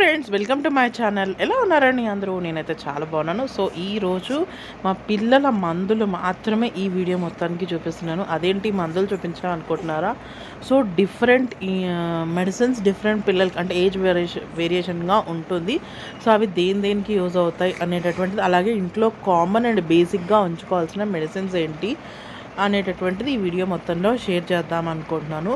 Friends welcome to my channel. ఎలా ఉన్నారండి అందరూ? నేనైతే చాలా బాగున్నాను. సో ఈరోజు మా పిల్లల మందులు మాత్రమే ఈ వీడియో మొత్తానికి చూపిస్తున్నాను. అదేంటి మందులు చూపించడం అనుకుంటున్నారా? సో డిఫరెంట్ మెడిసిన్స్ డిఫరెంట్ పిల్లలకి అంటే ఏజ్ వేరియేషన్ వేరియేషన్గా ఉంటుంది. సో అవి దేని దేనికి యూజ్ అవుతాయి అనేటటువంటిది అలాగే ఇంట్లో కామన్ అండ్ బేసిక్గా ఉంచుకోవాల్సిన మెడిసిన్స్ ఏంటి? అనేటటువంటిది ఈ వీడియో మొత్తంలో షేర్ చేద్దాం అనుకుంటున్నాను.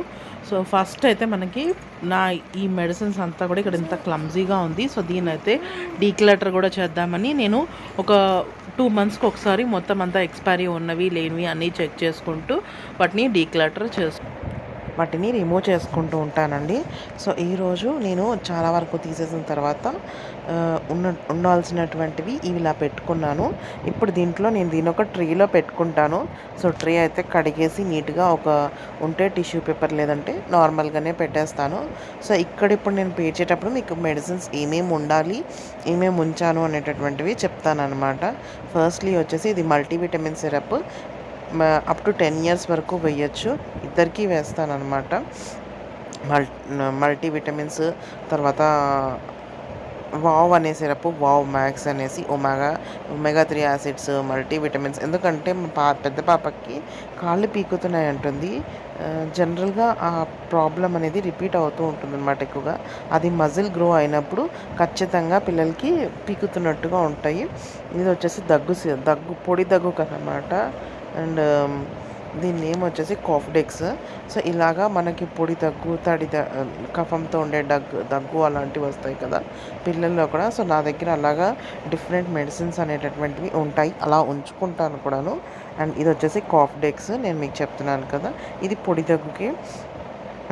సో ఫస్ట్ అయితే మనకి నా ఈ మెడిసిన్స్ అంతా కూడా ఇక్కడ ఇంత క్లమ్జీగా ఉంది. సో దీని అయితే డీక్లటర్ కూడా చేద్దామని నేను ఒక టూ మంత్స్కి ఒకసారి మొత్తం అంతా ఎక్స్పైరీ ఉన్నవి లేనివి అన్నీ చెక్ చేసుకుంటూ వాటిని డీక్లటర్ చేసు వాటిని రిమూవ్ చేసుకుంటూ ఉంటానండి. సో ఈరోజు నేను చాలా వరకు తీసేసిన తర్వాత ఉన్న ఉండాల్సినటువంటివి ఇవి ఇలా పెట్టుకున్నాను. ఇప్పుడు దీంట్లో నేను దీని ఒక ట్రీలో పెట్టుకుంటాను. సో ట్రీ అయితే కడిగేసి నీట్గా ఒక ఉంటే టిష్యూ పేపర్ లేదంటే నార్మల్గానే పెట్టేస్తాను. సో ఇక్కడ ఇప్పుడు నేను పేర్చేటప్పుడు మీకు మెడిసిన్స్ ఏమేమి ఉండాలి ఏమేమి ఉంచాను అనేటటువంటివి చెప్తాను అనమాట ఫస్ట్లీ వచ్చేసి ఇది multivitamin syrup up to ten years వరకు వేయచ్చు. ఇద్దరికీ వేస్తాను అనమాట మల్ మల్టీ విటమిన్స్ తర్వాత వావ్ అనే సిరప్ వావ్ మ్యాక్స్ అనేసి omega omega three acids multi vitamins ఎందుకంటే మా పా పెద్ద పాపకి కాళ్ళు పీకుతున్నాయి అంటుంది జనరల్గా ఆ ప్రాబ్లం అనేది రిపీట్ అవుతూ ఉంటుంది అనమాట ఎక్కువగా. అది మజిల్ గ్రో అయినప్పుడు ఖచ్చితంగా పిల్లలకి పీకుతున్నట్టుగా ఉంటాయి. ఇది వచ్చేసి దగ్గు దగ్గు పొడి దగ్గు కదనమాట అండ్ um, దీని నేమ్ వచ్చేసి కాఫ్డెక్స్ సో ఇలాగా మనకి పొడి దగ్గు తడి ద- um, కఫంతో ఉండే దగ్గు దగ్గు అలాంటివి వస్తాయి కదా పిల్లల్లో కూడా. సో నా దగ్గర అలాగా డిఫరెంట్ మెడిసిన్స్ అనేటటువంటివి ఉంటాయి. అలా ఉంచుకుంటాను కూడాను. అండ్ ఇది వచ్చేసి కాఫ్ డెక్స్. నేను మీకు చెప్తున్నాను కదా ఇది పొడి దగ్గుకి.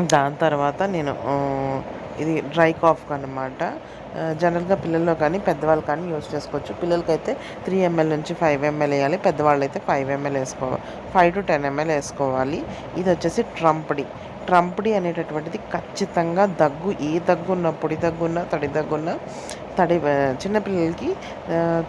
దాని తర్వాత నేను um, ఇది డ్రై కాఫ్ అనమాట జనరల్గా పిల్లల్లో కానీ పెద్దవాళ్ళు కానీ యూస్ చేసుకోవచ్చు. పిల్లలకైతే త్రీ ఎంఎల్ నుంచి ఫైవ్ ఎంఎల్ వేయాలి. పెద్దవాళ్ళు అయితే ఫైవ్ ఎంఎల్ వేసుకోవాలి ఫైవ్ టు టెన్ ఎంఎల్ వేసుకోవాలి. ఇది వచ్చేసి ట్రంప్డి. ట్రంప్డి అనేటటువంటిది ఖచ్చితంగా దగ్గు ఏ దగ్గు ఉన్నా పొడి దగ్గున్నా తడి దగ్గున్నా తడి చిన్నపిల్లలకి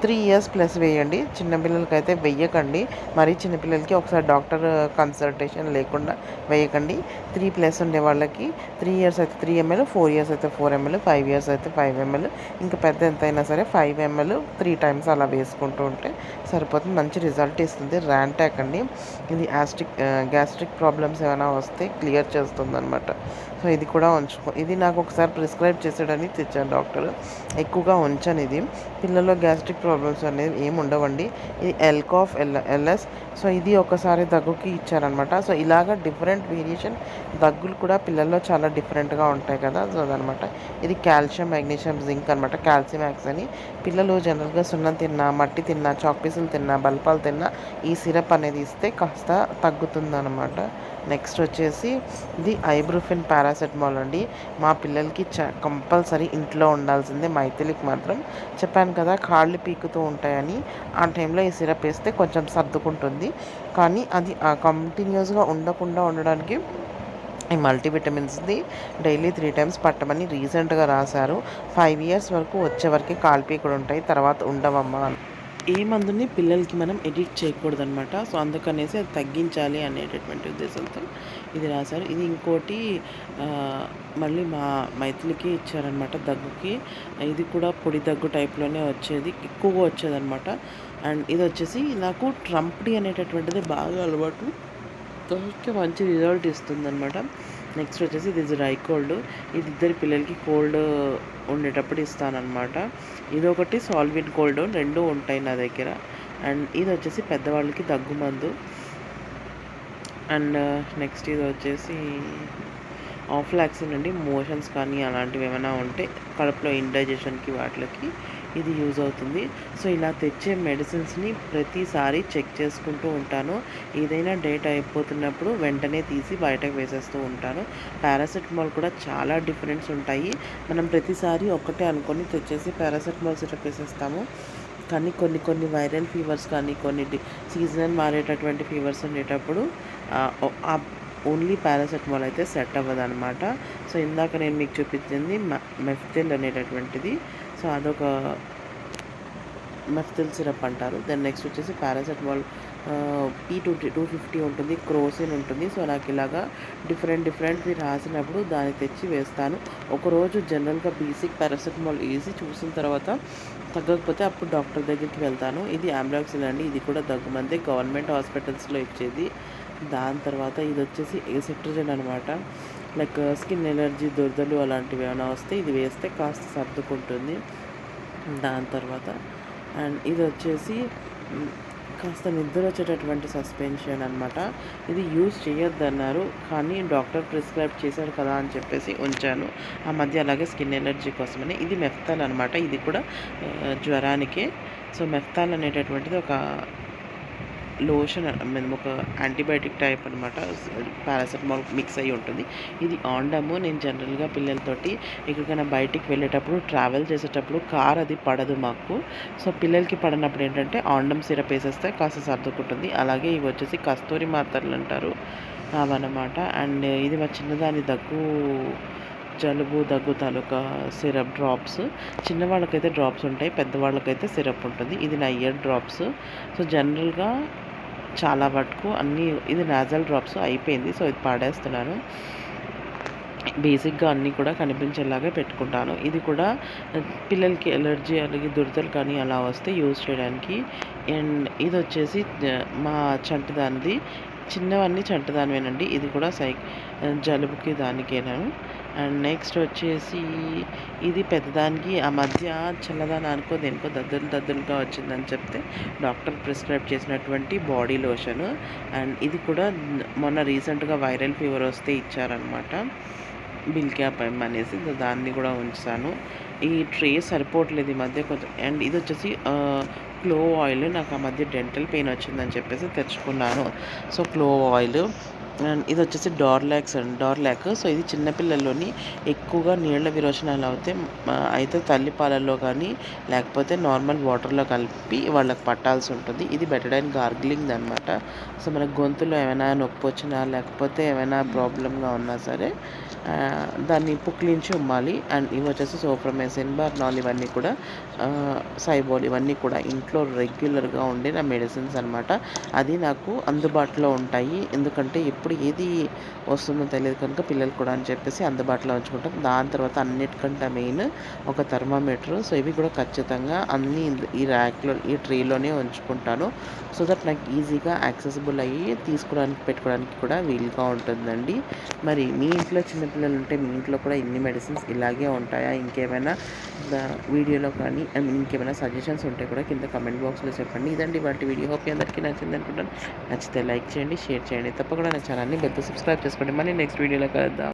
త్రీ ఇయర్స్ ప్లస్ వేయండి. చిన్నపిల్లలకి అయితే వెయ్యకండి మరీ చిన్నపిల్లలకి ఒకసారి డాక్టర్ కన్సల్టేషన్ లేకుండా వేయకండి. త్రీ ప్లస్ ఉండే వాళ్ళకి త్రీ ఇయర్స్ అయితే త్రీ ఎంఎల్ ఫోర్ ఇయర్స్ అయితే ఫోర్ ఎంఎల్ ఫైవ్ ఇయర్స్ అయితే ఫైవ్ ఎంఎల్ ఇంకా పెద్ద ఎంత అయినా సరే ఫైవ్ ఎంఎల్ త్రీ టైమ్స్ అలా వేసుకుంటూ ఉంటే సరిపోతుంది. మంచి రిజల్ట్ ఇస్తుంది. ర్యాంటాక్ అండి. ఇది యాస్ట్రిక్ గ్యాస్ట్రిక్ ప్రాబ్లమ్స్ ఏమైనా వస్తే క్లియర్ చేస్తుంది అనమాట సో ఇది కూడా ఉంచుకో ఇది నాకు ఒకసారి ప్రిస్క్రైబ్ చేసాడని తెచ్చాను డాక్టర్. ఎక్కువగా ఉంచనిది. ఇది పిల్లల్లో గ్యాస్ట్రిక్ ప్రాబ్లమ్స్ అనేది ఏమి ఉండవండి. ఇది ఎల్కాఫ్ ఎల్ ఎల్ఎస్ సో ఇది ఒకసారి దగ్గుకి ఇచ్చారనమాట. సో ఇలాగ డిఫరెంట్ వేరియేషన్ దగ్గులు కూడా పిల్లల్లో చాలా డిఫరెంట్గా ఉంటాయి కదా. సో అదనమాట. ఇది కాల్షియం మెగ్నీషియం జింక్ అనమాట కాల్షియం యాక్స్ అని పిల్లలు జనరల్గా సున్నం తిన్నా మట్టి తిన్నా చాక్ పీసులు తిన్నా బల్పాలు తిన్నా ఈ సిరప్ అనేది ఇస్తే కాస్త తగ్గుతుందనమాట. నెక్స్ట్ వచ్చేసి ఇది ఐబ్రూఫిన్ పారాసెటమాల్ అండి. మా పిల్లలకి చ కంపల్సరీ ఇంట్లో ఉండాల్సిందే. మైథిలికి మాత్రం చెప్పాను కదా కాళ్ళు పీకుతూ ఉంటాయని. ఆ టైంలో ఈ సిరప్ వేస్తే కొంచెం సర్దుకుంటుంది. కానీ అది కంటిన్యూస్గా ఉండకుండా ఉండడానికి ఈ మల్టీవిటమిన్స్ది డైలీ త్రీ టైమ్స్ పట్టమని రీసెంట్గా రాశారు. ఫైవ్ ఇయర్స్ వరకు వచ్చే వరకు కాల్పీకుడు ఉంటాయి తర్వాత ఉండవమ్మా ఏ మందుని పిల్లలకి మనం ఎడిట్ చేయకూడదు అనమాట సో అందుకనేసి అది తగ్గించాలి అనేటటువంటి ఉద్దేశంతో ఇది రాశారు. ఇది ఇంకోటి మళ్ళీ మా మైథిలికి ఇచ్చారనమాట దగ్గుకి. ఇది కూడా పొడి దగ్గు టైప్లోనే వచ్చేది ఎక్కువగా వచ్చేదన్నమాట. అండ్ ఇది వచ్చేసి నాకు ట్రంప్డి అనేటటువంటిది బాగా అలవాటు. దానికి మంచి రిజల్ట్ ఇస్తుంది అనమాట నెక్స్ట్ వచ్చేసి ఇది డ్రై కోల్డ్ ఇది ఇద్దరి పిల్లలకి కోల్డ్ ఉండేటప్పుడు ఇస్తానమాట ఇది ఒకటి సాల్విన్ కోల్డ్ రెండు ఉంటాయి నా దగ్గర. అండ్ ఇది వచ్చేసి పెద్దవాళ్ళకి దగ్గు మందు. అండ్ నెక్స్ట్ ఇది వచ్చేసి ఆఫ్లాక్సిన్ అండి. మోషన్స్ కానీ అలాంటివి ఏమైనా ఉంటే కడుపులో ఇండైజెషన్కి వాటికి ఇది యూజ్ అవుతుంది. సో ఇలా తెచ్చే మెడిసిన్స్ని ప్రతిసారి చెక్ చేసుకుంటూ ఉంటాను. ఏదైనా డేట్ అయిపోతున్నప్పుడు వెంటనే తీసి బయటకు వేసేస్తూ ఉంటాను. పారాసెటమాల్ కూడా చాలా డిఫరెన్స్ ఉంటాయి. మనం ప్రతిసారి ఒక్కటే అనుకొని తెచ్చేసి పారాసెటమాల్ సిరప్ వేసేస్తాము. కానీ కొన్ని కొన్ని వైరల్ ఫీవర్స్ కానీ కొన్ని సీజనల్ మారేటటువంటి ఫీవర్స్ ఉండేటప్పుడు ఓన్లీ పారాసెటమాల్ అయితే సెట్ అవ్వదు అనమాట సో ఇందాక నేను మీకు చూపించింది మెఫ్తెల్ అనేటటువంటిది. సో అదొక మెఫ్తిల్ సిరప్ అంటారు. దెన్ నెక్స్ట్ వచ్చేసి paracetamol P two two fifty ఉంటుంది క్రోసిన్ ఉంటుంది. సో నాకు ఇలాగా డిఫరెంట్ డిఫరెంట్వి రాసినప్పుడు దాన్ని తెచ్చి వేస్తాను. ఒకరోజు జనరల్గా బేసిక్ పారాసెటమాల్ వేసి చూసిన తర్వాత తగ్గకపోతే అప్పుడు డాక్టర్ దగ్గరికి వెళ్తాను. ఇది ఆంబ్రాక్సిల్ అండి ఇది కూడా దగ్గుమంది. గవర్నమెంట్ హాస్పిటల్స్లో ఇచ్చేది. దాని తర్వాత ఇది వచ్చేసి ఎసెట్రజన్ అనమాట లైక్ uh, స్కిన్ ఎలర్జీ దురదలు అలాంటివి ఏమైనా వస్తే ఇది వేస్తే కాస్త సర్దుకుంటుంది. దాని తర్వాత అండ్ ఇది వచ్చేసి కాస్త నిద్ర వచ్చేటటువంటి సస్పెన్షన్ అనమాట ఇది యూజ్ చేయొద్దన్నారు కానీ డాక్టర్ ప్రిస్క్రైబ్ చేశారు కదా అని చెప్పేసి ఉంచాను. ఆ మధ్య అలాగే స్కిన్ ఎలర్జీ కోసమని. ఇది మెఫ్తాల్ అనమాట ఇది కూడా uh, జ్వరానికే. సో మెఫ్తాల్ అనేటటువంటిది ఒక లోషన్ ఒక యాంటీబయాటిక్ టైప్ అనమాట పారాసెటమాల్ మిక్స్ అయ్యి ఉంటుంది. ఇది ఆండము నేను జనరల్గా పిల్లలతోటి ఎక్కడికైనా బయటికి వెళ్ళేటప్పుడు ట్రావెల్ చేసేటప్పుడు కార్ అది పడదు మాకు. సో పిల్లలకి పడనప్పుడు ఏంటంటే ఆండం సిరప్ వేసేస్తే కాస్త సర్దుకుంటుంది. అలాగే ఇవి వచ్చేసి కస్తూరి మాత్రలు అంటారు. అవన్నమాట అండ్ ఇది మా చిన్నదాని దగ్గు జలుబు దగ్గు తాలూకా సిరప్ డ్రాప్స్ చిన్నవాళ్ళకైతే డ్రాప్స్ ఉంటాయి పెద్దవాళ్ళకైతే సిరప్ ఉంటుంది. ఇది నా ఇయర్ డ్రాప్స్ సో జనరల్గా చాలా వరకు అన్నీ ఇది నాజల్ డ్రాప్స్ అయిపోయింది. సో ఇది పాడేస్తున్నాను. బేసిక్గా అన్నీ కూడా కనిపించేలాగా పెట్టుకుంటాను. ఇది కూడా పిల్లలకి ఎలర్జీ అలాగే దురదలు కానీ అలా వస్తే యూజ్ చేయడానికి. అండ్ ఇది వచ్చేసి మా మా చంటిదానిది చిన్నవన్నీ చంటిదానివేనండి ఇది కూడా సై జలుబుకి దానికేనాను. అండ్ నెక్స్ట్ వచ్చేసి ఇది పెద్దదానికి ఆ మధ్య చల్లదానానికో దేనికో దద్దులు దద్దులుగా వచ్చిందని చెప్తే డాక్టర్ ప్రిస్క్రైబ్ చేసినటువంటి బాడీ లోషన్. అండ్ ఇది కూడా మొన్న రీసెంట్గా వైరల్ ఫీవర్ వస్తే ఇచ్చారనమాట. బిల్ క్యాప్ ఎమ్ అనేసి దాన్ని కూడా ఉంచాను. ఈ ట్రే సరిపోవట్లేదు ఈ మధ్య కొంచెం అండ్ ఇది వచ్చేసి క్లో ఆయిల్ నాకు ఆ మధ్య డెంటల్ పెయిన్ వచ్చిందని చెప్పేసి తెచ్చుకున్నాను. సో క్లో ఆయిల్ అండ్ ఇది వచ్చేసి డార్లాక్స్ అండి. డార్లాక్ సో ఇది చిన్నపిల్లల్లోని ఎక్కువగా నీళ్ళ విరోచనాలు అవుతే అయితే తల్లిపాలల్లో కానీ లేకపోతే నార్మల్ వాటర్లో కలిపి వాళ్ళకి పట్టాల్సి ఉంటుంది. ఇది బెటడైన్ గార్గిలింగ్ అనమాట సో మన గొంతులో ఏమైనా నొప్పి వచ్చినా లేకపోతే ఏమైనా ప్రాబ్లంగా ఉన్నా సరే దాన్ని పుక్లించి ఉమ్మాలి అండ్ ఇవి వచ్చేసి సోఫ్రమేసిన్ బర్నాల్ ఇవన్నీ కూడా సైబోల్ ఇవన్నీ కూడా ఇంట్లో రెగ్యులర్గా ఉండే నా మెడిసిన్స్ అనమాట అది నాకు అందుబాటులో ఉంటాయి. ఎందుకంటే ఎప్పుడు ఏది వస్తుందో తెలియదు కనుక పిల్లలు కూడా అని చెప్పేసి అందుబాటులో ఉంచుకుంటాం. దాని తర్వాత అన్నిటికంటే మెయిన్ ఒక థర్మామీటర్. సో ఇవి కూడా ఖచ్చితంగా అన్నీ ఈ ర్యాక్లో ఈ ట్రేలోనే ఉంచుకుంటాను. సో దట్ నాకు ఈజీగా యాక్సెసిబుల్ అయ్యి తీసుకోవడానికి పెట్టుకోవడానికి కూడా వీలుగా ఉంటుందండి. మరి మీ ఇంట్లో చిన్నపిల్లలు ఉంటే మీ ఇంట్లో కూడా ఇన్ని మెడిసిన్స్ ఇలాగే ఉంటాయా? ఇంకేమైనా వీడియోలో కానీ ఇంకేమైనా సజెషన్స్ ఉంటే కూడా కింద కమెంట్ బాక్స్లో చెప్పండి. ఇదండి వాటి వీడియో. హోప్ అందరికీ నచ్చింది అనుకుంటాను నచ్చితే లైక్ చేయండి షేర్ చేయండి. తప్పకుండా నా ఛానల్ని పెద్ద సబ్స్క్రైబ్ చేసుకోండి. మళ్ళీ నెక్స్ట్ వీడియోలో కలుద్దాం.